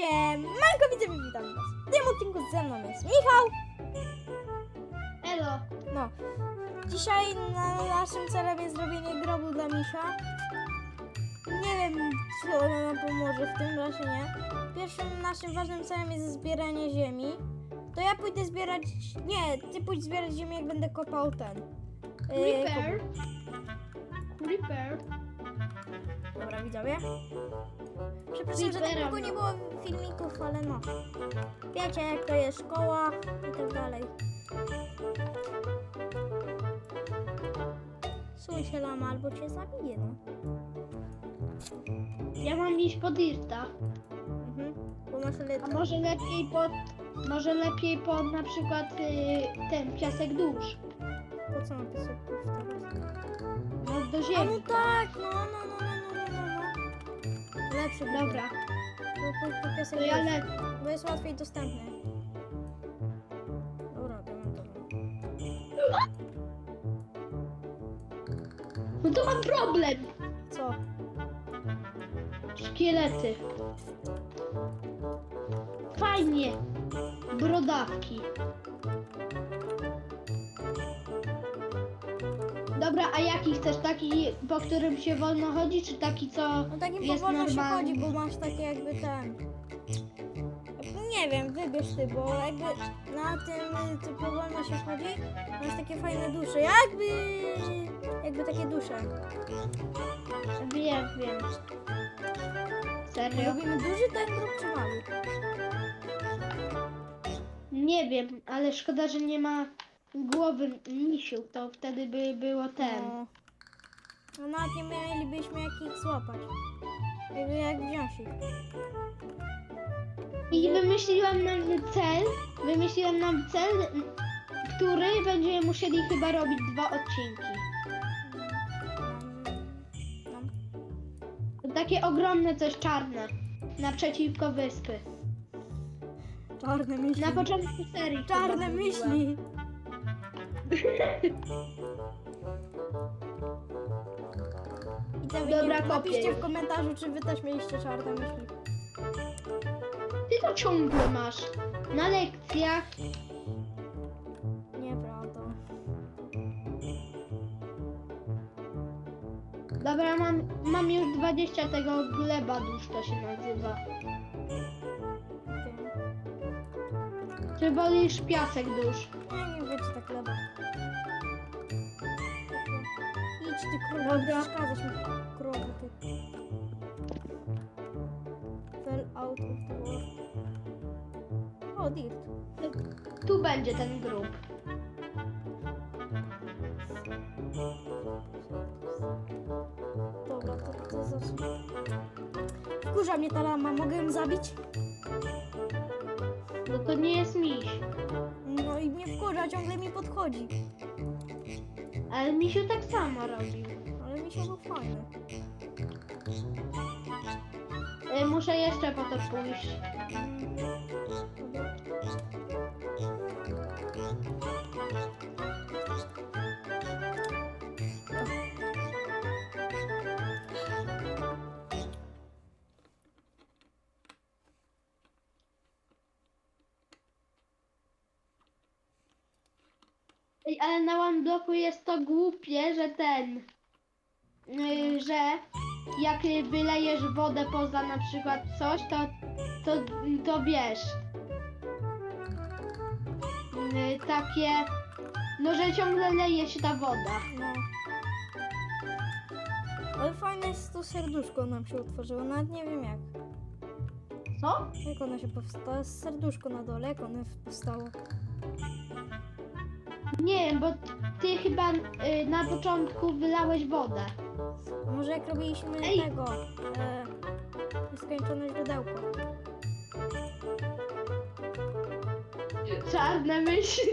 Siemanko, widzę, witam was. W tym odcinku ze mną jest Michał. Elo. No, dzisiaj na naszym celem jest zrobienie grobu dla Misia. Nie wiem, czy ona nam pomoże w tym, razie nie. Pierwszym naszym ważnym celem jest zbieranie ziemi. To ja pójdę zbierać... Nie, ty pójdź zbierać ziemię, jak będę kopał ten. yy, Creeper. Creeper. Dobra, widzowie. Przepraszam, że tak długo nie mam. było filmików, ale no. Wiecie, jak to jest szkoła i tak dalej. Słuchaj się lama, albo cię zabije, no. Ja mam iść pod Irta. Mhm. Bo masz A może lepiej pod... Może lepiej pod na przykład y, ten piasek dusz. Po co napisać teraz? No do A no ziemi. tak, no, no, no, no. Lepszy Dobra, piasek to ja lecę. Bo jest łatwiej dostępny. Dobra, to mam to. No to mam problem. Co? Szkielety. Fajnie. Brodawki. Dobra, a jaki chcesz? Taki, po którym się wolno chodzi, czy taki, co No takim jest powolno się normalny? chodzi, bo masz takie jakby ten. Nie wiem, wybierz ty, bo jakby na tym co powolno się chodzi, masz takie fajne dusze. Jakby. Jakby takie dusze. Wiem, wiem. Serio? Robimy duży ten grup czy mały? Nie wiem, ale szkoda, że nie ma głowy misiu, to wtedy by było ten. No. No nawet nie mielibyśmy jak ich złapać. Jakby jak wziąć ich. I wymyśliłam nam cel, wymyśliłam nam cel, który będziemy musieli chyba robić dwa odcinki. Takie ogromne coś czarne, naprzeciwko wyspy. Czarne myśli. Na początku serii. Czarne chyba myśli. I to wy Dobra, kopię napiszcie w komentarzu, czy wy też mieliście czarne myśli. Ty to ciągle masz. Na lekcjach. Nieprawda. Dobra, mam, mam już 20 tego gleba dusz to się nazywa. Okej. Czy wolisz piasek dusz? Ja nie wiem, czy tak lewa. Idź ty krowo, Dobra. mi krowo ty. Fell out of the world. O, dirt. Tu będzie ten grób. Dobra, to, to zacznę. Kurza mnie ta lama, mogę ją zabić? No to nie jest miś. No i mnie wkurza, ciągle mi podchodzi. Ale misiu tak samo robił. Ale mi się był fajny. Y, Muszę jeszcze po to pójść. Ej, ale na one bloku jest to głupie, że ten, y, że jak wylejesz wodę poza na przykład coś, to, to, to wiesz. Y, takie, no że ciągle leje się ta woda. No. Ale fajne jest to serduszko nam się utworzyło, nawet nie wiem jak. Co? Jak ono się powstało? To jest serduszko na dole, jak ono powstało? Nie wiem, bo ty chyba y, na początku wylałeś wodę. A może jak robiliśmy Ej! tego, e, nieskończone źródełko. Czarne myśli.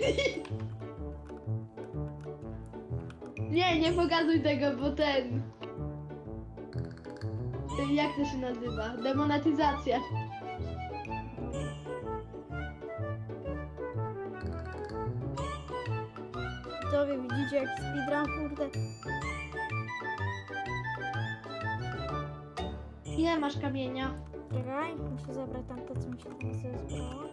Nie, nie pokazuj tego, bo ten. Jak to się nazywa? Demonetyzacja. Wy widzicie jak speedrun, kurde. Ile masz kamienia? Czekaj, muszę zabrać tamto, co mi się tam sobie zbrało.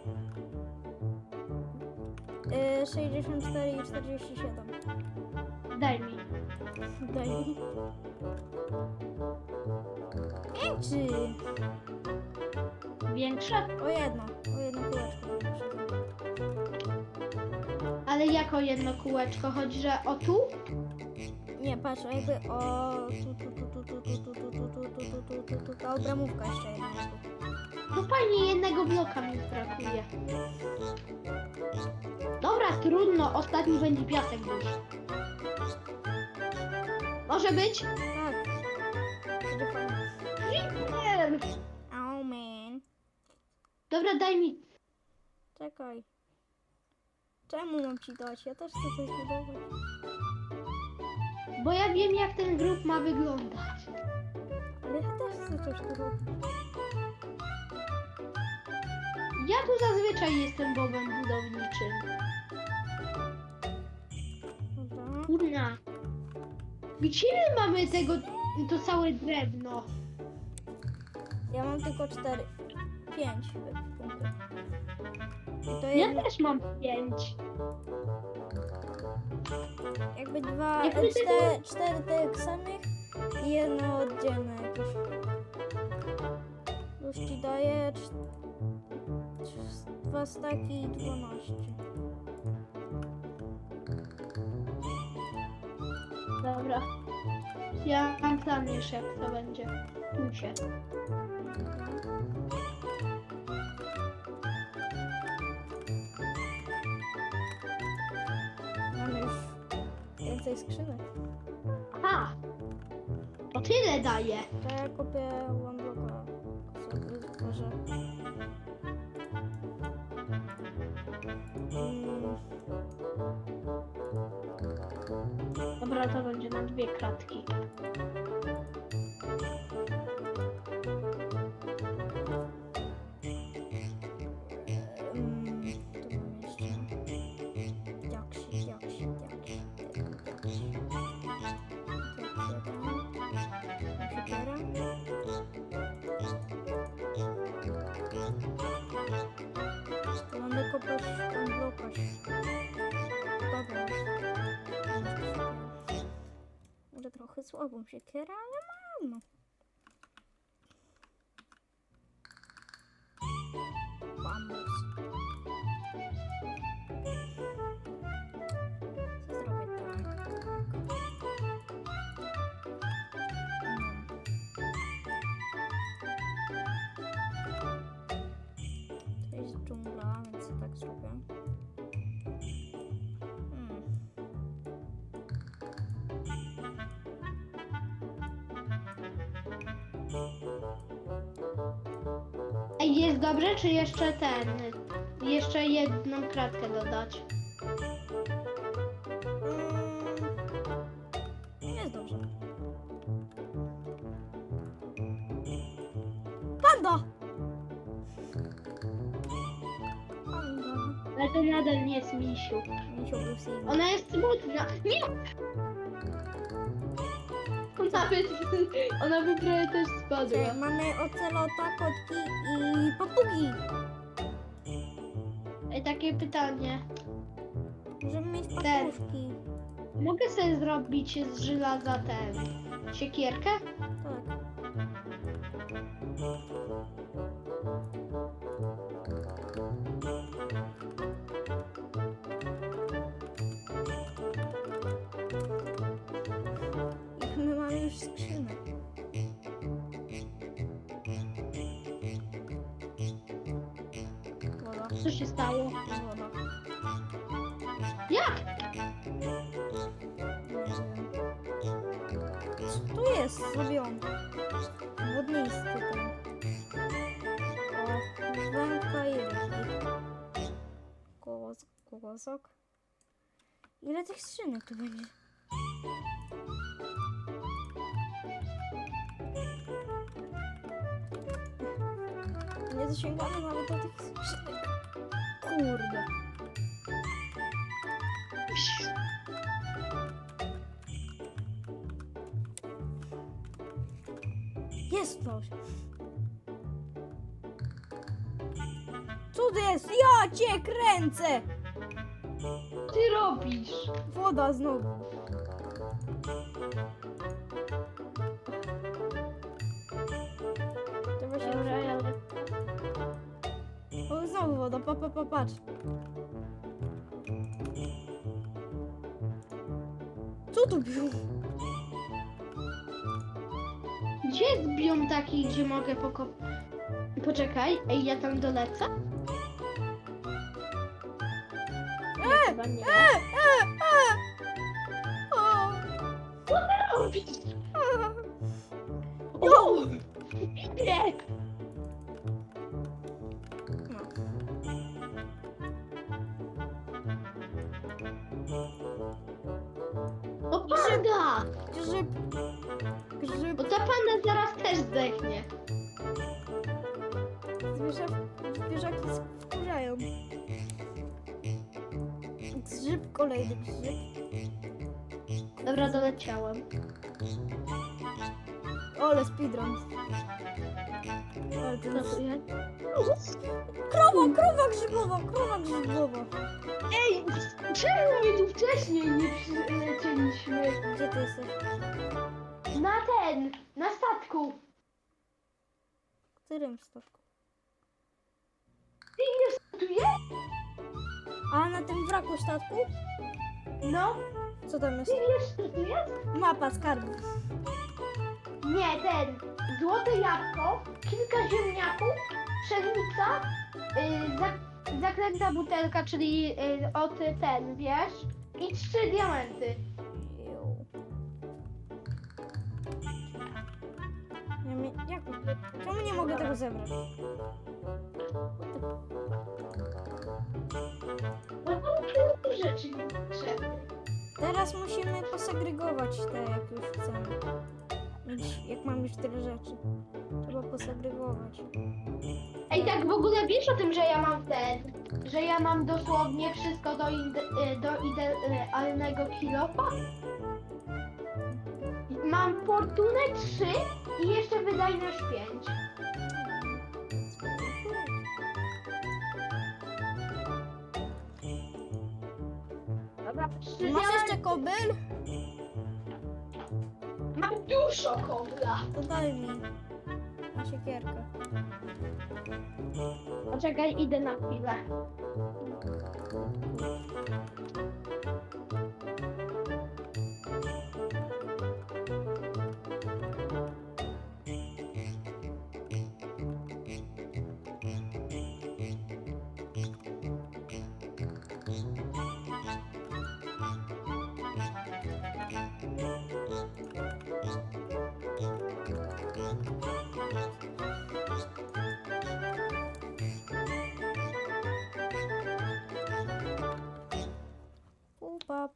Yy, 64 i 47. Daj mi. Daj mi. Większy! Większe? O jedno, o jedno kółeczko. Ale jako jedno kółeczko? Chodzi, że o tu? Nie, patrz, jakby o tu, tu, tu, tu, tu, tu, tu, tu, tu, tu, tu, tu, tu, tu, tu, ta obramówka jeszcze jedna jest tu. No fajnie, jednego bloka mi brakuje. Dobra, trudno, ostatni będzie piasek już. Może być? Tak. Będzie fajnie. Nie. Oh man. Dobra, daj mi. Czekaj. Czemu mam ci dać? Ja też chcę coś budować. Bo ja wiem, jak ten grób ma wyglądać. Ale ja też chcę coś robić. Ja tu zazwyczaj jestem bobem budowniczym. Dobra. Kurna. Gdzie my mamy tego, to całe drewno? Ja mam tylko cztery. Pięć punktów. I to Ja jedno, też mam pięć. Jakby dwa, Jakby e, tego- cztery, tych samych i jedno oddzielne jakieś. Już ci cz- cz- dwa staki i dwanaście. Dobra. Ja mam plan już, jak to będzie. Tu się. Więcej skrzynek. Aha! To tyle daje. To ja kupię one złożę. Mm, Dobra, to będzie na dwie kratki. Słabą siekierę, ale Ej, jest dobrze, czy jeszcze ten? Jeszcze jedną kratkę dodać. Mm, Jest dobrze. Panda! Panda. Ale to nadal nie jest misiu. Misio Bruce Ona jest smutna. Nie! Ona by, ona by prawie też spadła. Mamy ocelota, kotki i papugi. Ej, takie pytanie. Możemy mieć Ten. Mogę sobie zrobić z żelaza tę siekierkę? Tak. Це шеста зона. Як? Что я слабем? В одній степені. Жванка і Колос, колосок. І на тих шинок тобі. Я зачем главное, надо вот этих Kurde. Jest coś. to jest? Ja cię kręcę! Co ty robisz? Woda znowu. Znowu woda, pa, pa, pa, patrz. Co tu bił? Gdzie jest biom taki, gdzie mogę pokop... Poczekaj, ej, ja tam dolecę? Nie, chyba nie. E, e, e! O, Co ty robisz? a. O! Nie! Grzyb. Bo ta panda zaraz też zdechnie. Zwierzę, zwierzaki wkurzają. Grzyb, kolejny grzyb. Dobra, doleciałem. Ole, speedrun. Krowa, krowa grzybowa, krowa grzybowa. Ej, czemu my tu wcześniej nie przylecieliśmy? Gdzie ty jesteś? Na ten, na statku. W którym statku? Ty nie tu jest? A na tym wraku statku? No, Co tam jest? ty wiesz co tu jest? Mapa skarbów. Nie, ten, złote jabłko, kilka ziemniaków, pszenica, yy, zak zakręta butelka, czyli yy, od ten, wiesz? I trzy diamenty. Ja mi... Jak... Czemu nie mogę tego zebrać? No rzeczy potrzebne. Teraz musimy posegregować te, jak już chcemy. Mieć, jak mam już tyle rzeczy. Trzeba posegregować. Ej, tak w ogóle wiesz o tym, że ja mam ten, że ja mam dosłownie wszystko do, ide, y, do idealnego kilofa? Mam fortunę 3 i jeszcze wydajność 5. Dobra, Masz jeszcze kobyl? Dużo kobla. To daj mi. Na siekierkę. Poczekaj, idę na chwilę.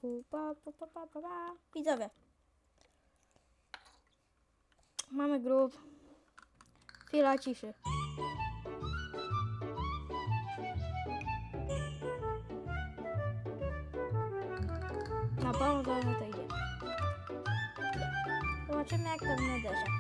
Pupa, pupa, pupa, pa, pa, pa. Widzowie. Mamy grób. Chwila ciszy. Na pewno to na to idzie. Zobaczymy jak to nederze.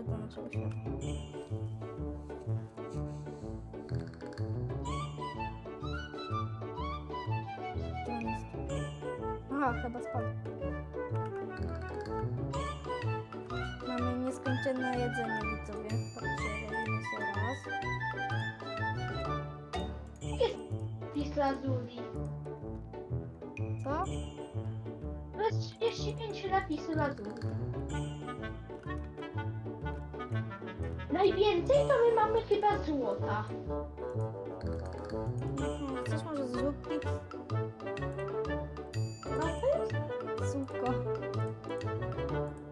E, wszedł do świata. Gdzie on jest? Aha, chyba spadł. Mamy nieskończone jedzenie, widzowie. Patrzcie, robimy się raz. Pis lazuli. Co? To jest 35 lapisu lazuli. Najwięcej to my mamy chyba złota. Mhm, Chcesz może zupki? No to jest Zupka.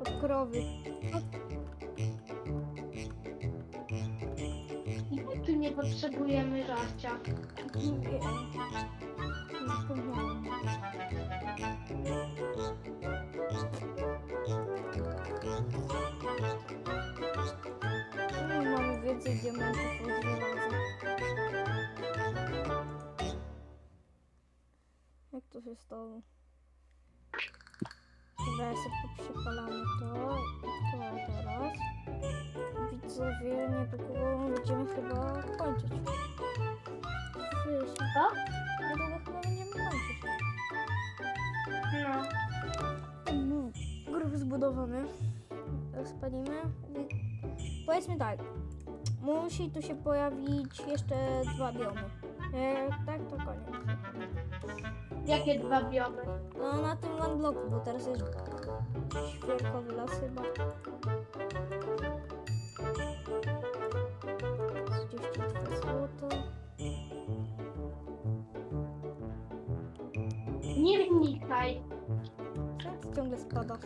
Od krowy. Tu nie potrzebujemy żarcia. Nie Się stało? Dobra, sobie przypalamy to i to teraz. Widzowie, niedługo będziemy chyba kończyć. Wiesz, Co? niedługo chyba będziemy kończyć. No. Mm, Grup zbudowany. Spalimy. Powiedzmy tak. Musi tu się pojawić jeszcze dwa biomy. Jak tak, to. Jakie dwa biomy? No na tym one bloku, bo teraz jest świerkowy las chyba. 32 złoto. Nie wnikaj, Co ty ciągle spadasz?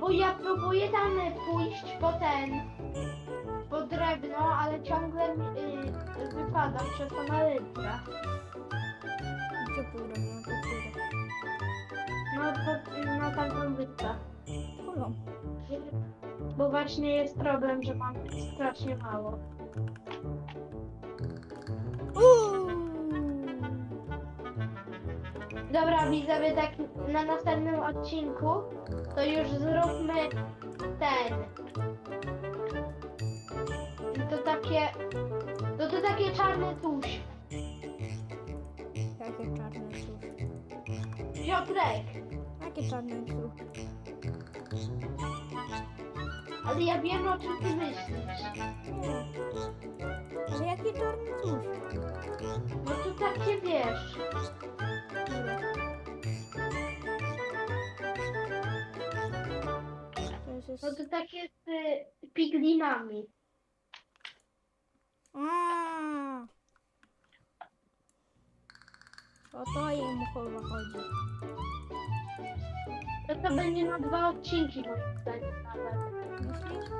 bo ja próbuję tam pójść po ten, po drewno, ale ciągle mi, y, wypadam przez tą elytrę. Gdzie pójdę? Nie pójdę. No, po, na tamtą wyspę. Kulą. Bo właśnie jest problem, że mam strasznie mało. Dobra, widzowie, tak na następnym odcinku to już zróbmy ten. To takie. To to takie czarne tuś. Piotrek, Jakie czarne tusz? ale ja wiem o czym ty myślisz. Nie. Ale jaki czarny? No to takie wiesz. Dobra. To już jest... No to z y, piglinami. A. O to im chyba chodzi. To to będzie na dwa odcinki moim zdaniem nawet. Myślisz?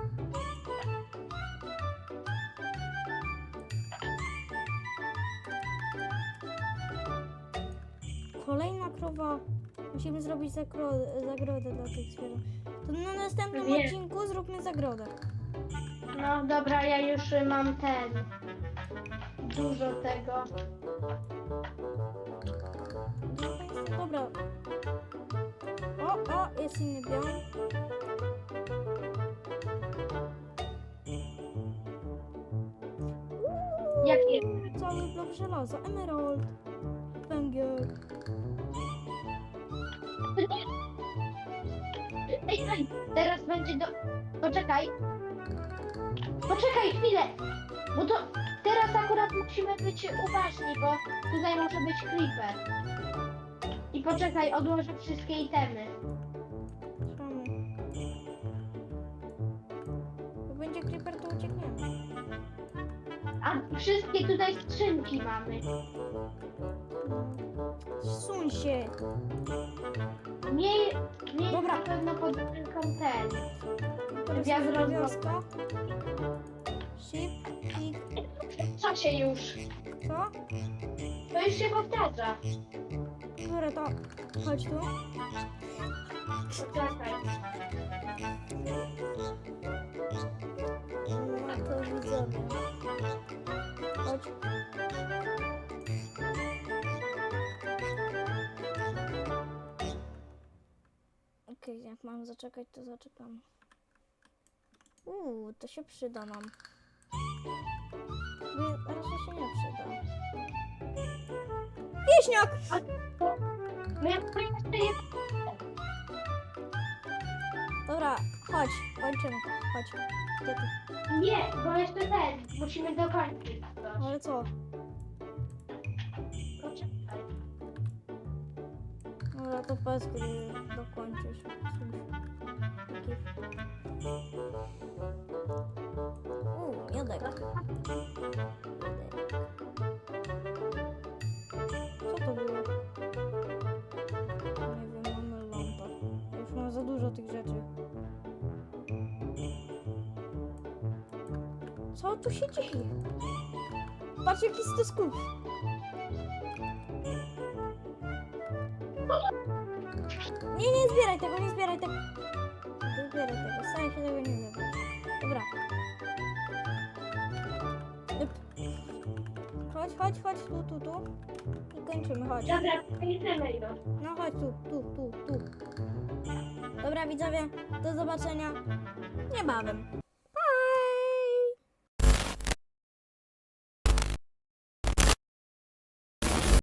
Kolejna krowa. Musimy zrobić zakro- zagrodę dla tych zwierząt. To na następnym Wiem. odcinku zróbmy zagrodę. No dobra, ja już mam ten. Dużo tego. Dobra. O, o, jest inny biom. Uuu, Jakie? Cały blok żelaza, emerald, węgiel. Ej, ej, teraz będzie do... Poczekaj. Poczekaj chwilę. Bo to teraz akurat musimy być uważni, bo tutaj może być creeper. I poczekaj, odłożę wszystkie itemy. Czemu? Jak będzie creeper, to uciekniemy. A wszystkie tutaj skrzynki mamy. Suń się. Miej, miej Dobra. na pewno pod ręką ten. Ja jest wioska. Klik. Co się już? Co? To już się powtarza. Dobra, to chodź tu. Poczekaj. No to widzowie. Chodź. Okej, jak mam zaczekać, to zaczekam. Uuu, to się przyda nam. Nie, raczej się nie przyda. Wieśniak! No ja to jeszcze je... Dobra, chodź, kończymy. Chodź. Gdzie ty? Nie, bo jeszcze ten. Musimy dokończyć. Ale co? Poczekaj. Dobra, to powiedz, kiedy dokończysz. Taki... Uuu, miodek. Co Co tu się dzieje? Patrz jaki to skup. Nie, nie zbieraj tego, nie zbieraj tego. Nie zbieraj tego, staję się tego nie zbieraj. Dobra. Chodź, chodź, chodź, tu, tu, tu. I kończymy, chodź. Dobra, kończymy już. No chodź tu, tu, tu, tu. Dobra widzowie, do zobaczenia niebawem.